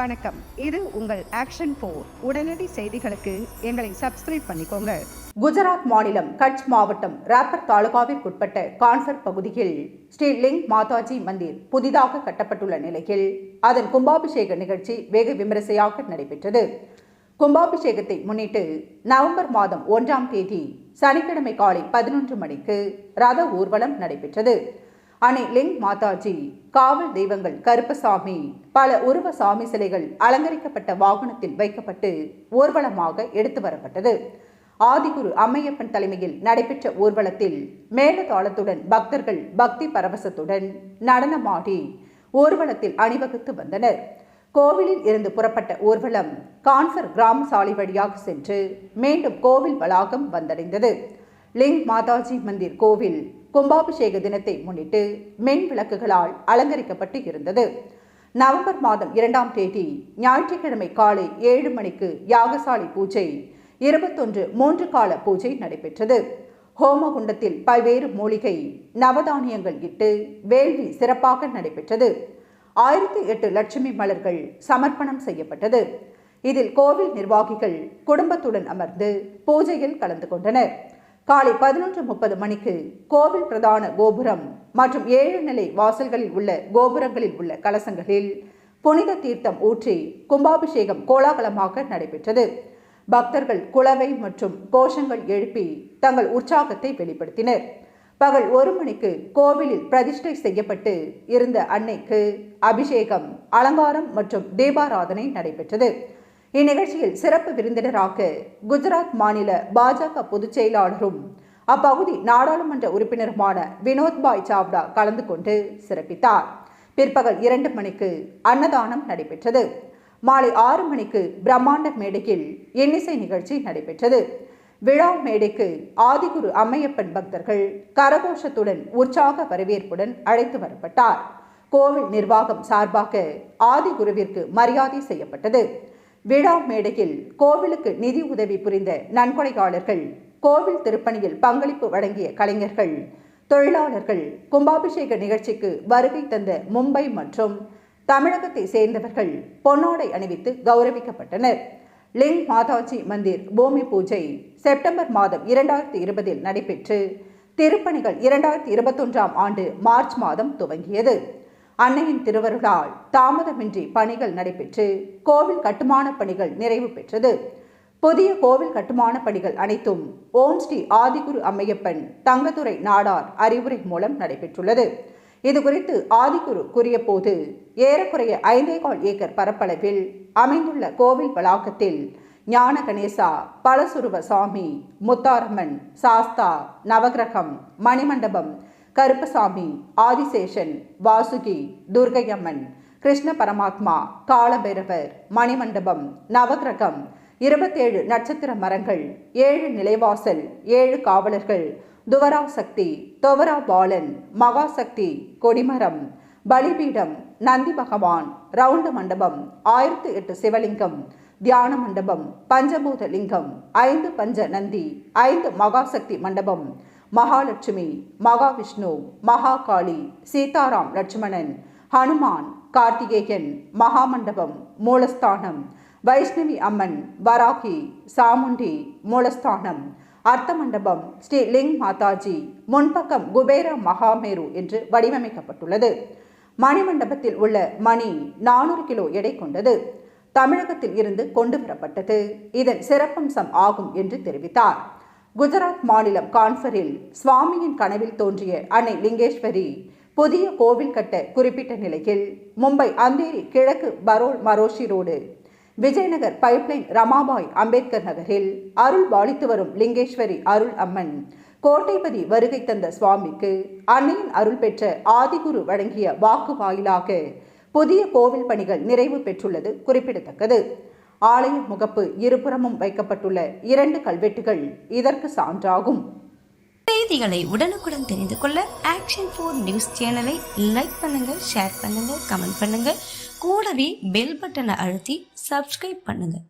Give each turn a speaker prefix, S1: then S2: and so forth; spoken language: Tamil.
S1: வணக்கம். இது உங்கள் ஆக்ஷன் போர் உடனடி செய்திகளுக்கு எங்களை சப்ஸ்கிரைப் பண்ணிக்கோங்க.
S2: குஜராத் மாநிலம் கட்ச் மாவட்டம் ராப்பர் தாலுகாவிற்குட்பட்ட கான்சர் பகுதியில் ஸ்ரீ லிங் மாதாஜி மந்திர் புதிதாக கட்டப்பட்டுள்ள நிலையில் அதன் கும்பாபிஷேக நிகழ்ச்சி வெகு விமரிசையாக நடைபெற்றது. கும்பாபிஷேகத்தை முன்னிட்டு நவம்பர் மாதம் ஒன்றாம் தேதி சனிக்கிழமை காலை பதினொன்று மணிக்கு ரத ஊர்வலம் நடைபெற்றது. அணை லிங் மாதாஜி காவல் தெய்வங்கள் கருப்பசாமி. பல உருவ சாமி சிலைகள் அலங்கரிக்கப்பட்ட வாகனத்தில் வைக்கப்பட்டு ஊர்வலமாக எடுத்து வரப்பட்டது. ஆதிகுரு அம்மையப்பன் தலைமையில் நடைபெற்ற ஊர்வலத்தில் மேலதாளத்துடன் பக்தர்கள் பக்தி பரவசத்துடன் நடனமாடி ஊர்வலத்தில் அணிவகுத்து வந்தனர். கோவிலில் இருந்து புறப்பட்ட ஊர்வலம் கான்சர் கிராம சாலை வழியாக சென்று மீண்டும் கோவில் வளாகம் வந்தடைந்தது. லிங் மாதாஜி மந்திர் கோவில் கும்பாபிஷேக தினத்தை முன்னிட்டு மென் விளக்குகளால் அலங்கரிக்கப்பட்டு இருந்தது. நவம்பர் மாதம் இரண்டாம் தேதி ஞாயிற்றுக்கிழமை காலை ஏழு மணிக்கு யாகசாலை பூஜை இருபத்தொன்று மூன்று கால பூஜை நடைபெற்றது. ஹோமகுண்டத்தில் பல்வேறு மூலிகை நவதானியங்கள் இட்டு வேள்வி சிறப்பாக நடைபெற்றது. ஆயிரத்தி எட்டு லட்சுமி மலர்கள் சமர்ப்பணம் செய்யப்பட்டது. இதில் கோவில் நிர்வாகிகள் குடும்பத்துடன் அமர்ந்து பூஜையில் கலந்து கொண்டனர். காலை பதினொன்று முப்பது மணிக்கு கோவில் பிரதான கோபுரம் மற்றும் ஏழு நிலை வாசல்களில் உள்ள கோபுரங்களில் உள்ள கலசங்களில் புனித தீர்த்தம் ஊற்றி கும்பாபிஷேகம் கோலாகலமாக நடைபெற்றது. பக்தர்கள் குளவை மற்றும் கோஷங்கள் எழுப்பி தங்கள் உற்சாகத்தை வெளிப்படுத்தினர். பகல் ஒரு மணிக்கு கோவிலில் பிரதிஷ்டை செய்யப்பட்டு இருந்த அன்னைக்கு அபிஷேகம் அலங்காரம் மற்றும் தீபாராதனை நடைபெற்றது. இந்நிகழ்ச்சியில் சிறப்பு விருந்தினராக குஜராத் மாநில பாஜக பொதுச் செயலாளரும் அப்பகுதி நாடாளுமன்ற உறுப்பினருமான வினோத்பாய் சாவ்டா கலந்து கொண்டு சிறப்பித்தார். பிற்பகல் இரண்டு மணிக்கு அன்னதானம் நடைபெற்றது. மாலை ஆறு மணிக்கு பிரம்மாண்ட மேடையில் இன்னிசை நிகழ்ச்சி நடைபெற்றது. விழா மேடைக்கு ஆதிகுரு அம்மையப்பன் பக்தர்கள் கரகோஷத்துடன் உற்சாக வரவேற்புடன் அழைத்து வரப்பட்டார். கோவில் நிர்வாகம் சார்பாக ஆதிகுருவிற்கு மரியாதை செய்யப்பட்டது. விழா மேடையில் கோவிலுக்கு நிதி உதவி புரிந்த நன்கொடையாளர்கள் கோவில் திருப்பணியில் பங்களிப்பு வழங்கிய கலைஞர்கள் தொழிலாளர்கள் கும்பாபிஷேக நிகழ்ச்சிக்கு வருகை தந்த மும்பை மற்றும் தமிழகத்தை சேர்ந்தவர்கள் பொன்னாடை அணிவித்து கௌரவிக்கப்பட்டனர். லிங் மாதாஜி மந்திர் பூமி பூஜை செப்டம்பர் மாதம் இரண்டாயிரத்தி இருபதில் நடைபெற்று திருப்பணிகள் இரண்டாயிரத்தி இருபத்தொன்றாம் ஆண்டு மார்ச் மாதம் துவங்கியது. அன்னையின் திருவருளால் தாமதமின்றி பணிகள் நடைபெற்று கோவில் கட்டுமான பணிகள் நிறைவு பெற்றது. புதிய கோவில் கட்டுமான பணிகள் அனைத்தும் ஓம் ஸ்ரீ ஆதிகுரு அம்மையப்பன் தங்கத்துறை நாடார் அறிவுரை மூலம் நடைபெற்றுள்ளது. இதுகுறித்து ஆதிகுரு கூறிய போது ஏறக்குறைய ஐந்தே கால் ஏக்கர் பரப்பளவில் அமைந்துள்ள கோவில் வளாகத்தில் ஞான கணேசா பலசுருவ சாமி முத்தாரம்மன் சாஸ்தா நவகிரகம் மணிமண்டபம் கருப்பசாமி ஆதிசேஷன் வாசுகி துர்கையம்மன் கிருஷ்ண பரமாத்மா காலபைரவர் மணிமண்டபம் நவகிரகம் இருபத்தேழு நட்சத்திர மரங்கள் ஏழு நிலைவாசல் ஏழு காவலர்கள் துவரா சக்தி துவரா பாலன் மகாசக்தி கொடிமரம் பலிபீடம் நந்தி பகவான் ரவுண்டு மண்டபம் ஆயிரத்து எட்டு சிவலிங்கம் தியான மண்டபம் பஞ்சபூத லிங்கம் ஐந்து பஞ்ச நந்தி ஐந்து மகாசக்தி மண்டபம் மகாலட்சுமி மகாவிஷ்ணு மகாகாளி சீதாராம் லட்சுமணன் ஹனுமான் கார்த்திகேயன் மகாமண்டபம் மூலஸ்தானம் வைஷ்ணவி அம்மன் வராகி சாமுண்டி மூலஸ்தானம் அர்த்த மண்டபம் ஸ்ரீ லிங் மாதாஜி முன்பக்கம் குபேர மகாமேரு என்று வடிவமைக்கப்பட்டுள்ளது. மணிமண்டபத்தில் உள்ள மணி நானூறு கிலோ எடை கொண்டது. தமிழகத்தில் இருந்து கொண்டு வரப்பட்டது. இதன் சிறப்பம்சம் ஆகும் என்று தெரிவித்தார். குஜராத் மாநிலம் கான்ஃபரில் சுவாமியின் கனவில் தோன்றிய அன்னை லிங்கேஸ்வரி புதிய கோவில் கட்ட குறிப்பிட்ட நிலையில் மும்பை அந்தேரி கிழக்கு பரோல் மரோஷி ரோடு விஜயநகர் பைப்லைன் ரமாபாய் அம்பேத்கர் நகரில் அருள் பாலித்து வரும் லிங்கேஸ்வரி அருள் அம்மன் கோட்டைபதி வருகை தந்த சுவாமிக்கு அன்னையின் அருள் பெற்ற ஆதிகுரு வழங்கிய வாக்கு வாயிலாக புதிய கோவில் பணிகள் நிறைவு பெற்றுள்ளது குறிப்பிடத்தக்கது. ஆலய முகப்பு இருபுறமும் வைக்கப்பட்டுள்ள இரண்டு கல்வெட்டுகள் இதற்கு சான்றாகும்.
S3: செய்திகளை உடனுக்குடன் தெரிந்து கொள்ள ஆக்ஷன் ஃபோர் நியூஸ் சேனலை லைக் பண்ணுங்க ஷேர் பண்ணுங்க கமெண்ட் பண்ணுங்க. கூடவே பெல் பட்டனை அழுத்தி சப்ஸ்கிரைப் பண்ணுங்க.